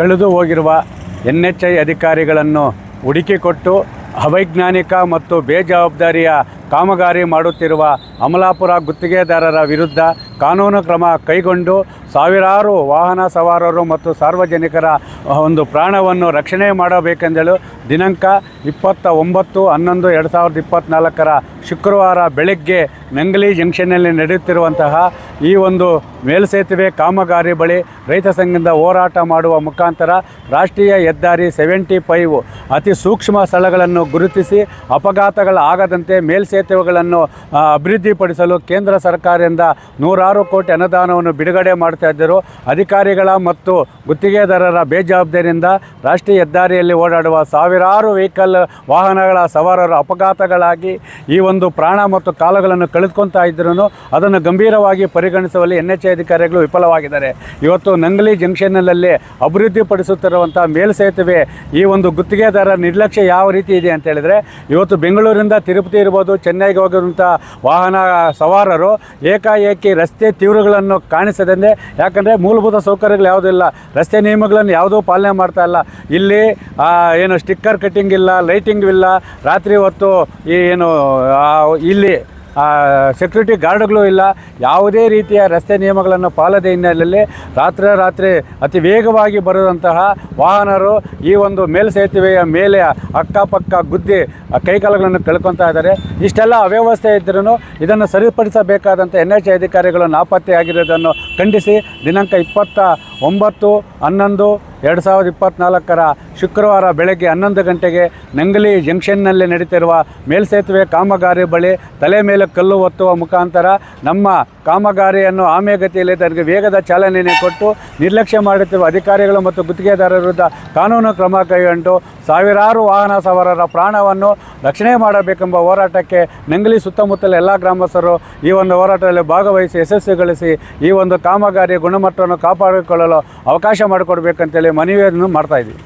ಕಳೆದು ಹೋಗಿರುವ N H I ಅಧಿಕಾರಿಗಳನ್ನು ಹುಡುಕಿಕೊಟ್ಟು ಅವೈಜ್ಞಾನಿಕ ಮತ್ತು ಬೇಜವಾಬ್ದಾರಿಯ ಕಾಮಗಾರಿ ಮಾಡುತ್ತಿರುವ ಅಮಲಾಪುರ ಗುತ್ತಿಗೆದಾರರ ವಿರುದ್ಧ ಕಾನೂನು ಕ್ರಮ ಕೈಗೊಂಡು ಸಾವಿರಾರು ವಾಹನ ಸವಾರರು ಮತ್ತು ಸಾರ್ವಜನಿಕರ ಒಂದು ಪ್ರಾಣವನ್ನು ರಕ್ಷಣೆ ಮಾಡಬೇಕೆಂದೇಳು. ದಿನಾಂಕ ಇಪ್ಪತ್ತ ಒಂಬತ್ತು ಹನ್ನೊಂದು ಎರಡು ಸಾವಿರದ ಇಪ್ಪತ್ತ್ನಾಲ್ಕರ ಶುಕ್ರವಾರ ಬೆಳಗ್ಗೆ ನಂಗಲಿ ಜಂಕ್ಷನ್ನಲ್ಲಿ ನಡೆಯುತ್ತಿರುವಂತಹ ಈ ಒಂದು ಮೇಲ್ಸೇತುವೆ ಕಾಮಗಾರಿ ಬಳಿ ರೈತ ಸಂಘದಿಂದ ಹೋರಾಟ ಮಾಡುವ ಮುಖಾಂತರ ರಾಷ್ಟ್ರೀಯ ಹೆದ್ದಾರಿ ಸೆವೆಂಟಿ ಫೈವ್ ಅತಿ ಸೂಕ್ಷ್ಮ ಸ್ಥಳಗಳನ್ನು ಗುರುತಿಸಿ ಅಪಘಾತಗಳ ಆಗದಂತೆ ಮೇಲ್ಸೇತುವೆಗಳನ್ನು ಆ, ಅಭಿವೃದ್ಧಿಪಡಿಸಲು ಕೇಂದ್ರ ಸರ್ಕಾರದಿಂದ ನೂರಾರು ಕೋಟಿ ಅನುದಾನವನ್ನು ಬಿಡುಗಡೆ ಮಾಡ್ತಾ ಇದ್ದರು. ಅಧಿಕಾರಿಗಳ ಮತ್ತು ಗುತ್ತಿಗೆದಾರರ ಬೇಜವಾಬ್ದಾರಿಯಿಂದ ರಾಷ್ಟ್ರೀಯ ಹೆದ್ದಾರಿಯಲ್ಲಿ ಓಡಾಡುವ ಸಾವಿರಾರು ವೆಹಿಕಲ್ ವಾಹನಗಳ ಸವಾರರು ಅಪಘಾತಗಳಾಗಿ ಈ ಒಂದು ಪ್ರಾಣ ಮತ್ತು ಕಾಲುಗಳನ್ನು ಕಳೆದುಕೊಳ್ತಾ ಇದ್ರೂ ಅದನ್ನು ಗಂಭೀರವಾಗಿ ಪರಿಗಣಿಸುವಲ್ಲಿ ಎನ್ ಎಚ್ ಅಧಿಕಾರಿಗಳು ವಿಫಲವಾಗಿದ್ದಾರೆ. ಇವತ್ತು ನಂಗಲಿ ಜಂಕ್ಷನ್ನಲ್ಲಿ ಅಭಿವೃದ್ಧಿಪಡಿಸುತ್ತಿರುವಂಥ ಮೇಲ್ಸೇತುವೆ ಈ ಒಂದು ಗುತ್ತಿಗೆದಾರರ ನಿರ್ಲಕ್ಷ್ಯ ಯಾವ ರೀತಿ ಇದೆ ಅಂತ ಹೇಳಿದರೆ ಇವತ್ತು ಬೆಂಗಳೂರಿಂದ ತಿರುಪತಿ ಇರ್ಬೋದು ಚೆನ್ನೈಗೆ ಹೋಗಿರುವಂಥ ವಾಹನ ಸವಾರರು ಏಕಾಏಕಿ ರಸ್ತೆ ತೀವ್ರಗಳನ್ನು ಕಾಣಿಸದಂತೆ. ಯಾಕಂದರೆ ಮೂಲಭೂತ ಸೌಕರ್ಯಗಳು ಯಾವುದೂ ಇಲ್ಲ. ರಸ್ತೆ ನಿಯಮಗಳನ್ನು ಯಾವುದೂ ಪಾಲನೆ ಮಾಡ್ತಾ ಇಲ್ಲ. ಇಲ್ಲಿ ಏನು ಸ್ಟಿಕ್ಕರ್ ಕಟ್ಟಿಂಗ್ ಇಲ್ಲ ಲೈಟಿಂಗ್ ಇಲ್ಲ. ರಾತ್ರಿ ಹೊತ್ತು ಈ ಏನು ಇಲ್ಲಿ ಸೆಕ್ಯೂರಿಟಿ ಗಾರ್ಡ್ಗಳು ಇಲ್ಲ. ಯಾವುದೇ ರೀತಿಯ ರಸ್ತೆ ನಿಯಮಗಳನ್ನು ಪಾಲದ ಹಿನ್ನೆಲೆಯಲ್ಲಿ ರಾತ್ರಿ ರಾತ್ರಿ ಅತಿ ವೇಗವಾಗಿ ಬರುವಂತಹ ವಾಹನರು ಈ ಒಂದು ಮೇಲ್ಸೇತುವೆಯ ಮೇಲೆ ಅಕ್ಕಪಕ್ಕ ಗುದ್ದಿ ಕೈಕಾಲುಗಳನ್ನು ಕಳ್ಕೊತಾ ಇದ್ದಾರೆ. ಇಷ್ಟೆಲ್ಲ ಅವ್ಯವಸ್ಥೆ ಇದ್ದರೂ ಇದನ್ನು ಸರಿಪಡಿಸಬೇಕಾದಂಥ ಎನ್ ಎಚ್ ಅಧಿಕಾರಿಗಳು ನಾಪತ್ತೆಯಾಗಿರೋದನ್ನು ಖಂಡಿಸಿ. ದಿನಾಂಕ ಇಪ್ಪತ್ತ ಒಂಬತ್ತು, ಹನ್ನೊಂದು ಎರಡು ಸಾವಿರದ ಇಪ್ಪತ್ತ್ನಾಲ್ಕರ ಶುಕ್ರವಾರ ಬೆಳಗ್ಗೆ ಹನ್ನೊಂದು ಗಂಟೆಗೆ ನಂಗಲಿ ಜಂಕ್ಷನ್ನಲ್ಲಿ ನಡೀತಿರುವ ಮೇಲ್ಸೇತುವೆ ಕಾಮಗಾರಿ ಬಳಿ ತಲೆ ಮೇಲೆ ಕಲ್ಲು ಒತ್ತುವ ಮುಖಾಂತರ ನಮ್ಮ ಕಾಮಗಾರಿಯನ್ನು ಆಮೆಗತಿಯಲ್ಲಿ ತನಗೆ ವೇಗದ ಚಾಲನೆಯನ್ನು ಕೊಟ್ಟು ನಿರ್ಲಕ್ಷ್ಯ ಮಾಡುತ್ತಿರುವ ಅಧಿಕಾರಿಗಳು ಮತ್ತು ಗುತ್ತಿಗೆದಾರರ ವಿರುದ್ಧ ಕಾನೂನು ಕ್ರಮ ಕೈಗೊಂಡು ಸಾವಿರಾರು ವಾಹನ ಸವಾರರ ಪ್ರಾಣವನ್ನು ರಕ್ಷಣೆ ಮಾಡಬೇಕೆಂಬ ಹೋರಾಟಕ್ಕೆ ನಂಗಲಿ ಸುತ್ತಮುತ್ತಲ ಎಲ್ಲ ಗ್ರಾಮಸ್ಥರು ಈ ಒಂದು ಹೋರಾಟದಲ್ಲಿ ಭಾಗವಹಿಸಿ ಯಶಸ್ವಿಗೊಳಿಸಿ ಈ ಒಂದು ಕಾಮಗಾರಿಯ ಗುಣಮಟ್ಟವನ್ನು ಕಾಪಾಡಿಕೊಳ್ಳಲು ಅವಕಾಶ ಮಾಡಿಕೊಡ್ಬೇಕಂತೇಳಿ ಮನವಿಯನ್ನು ಮಾಡ್ತಾ ಇದ್ದೀವಿ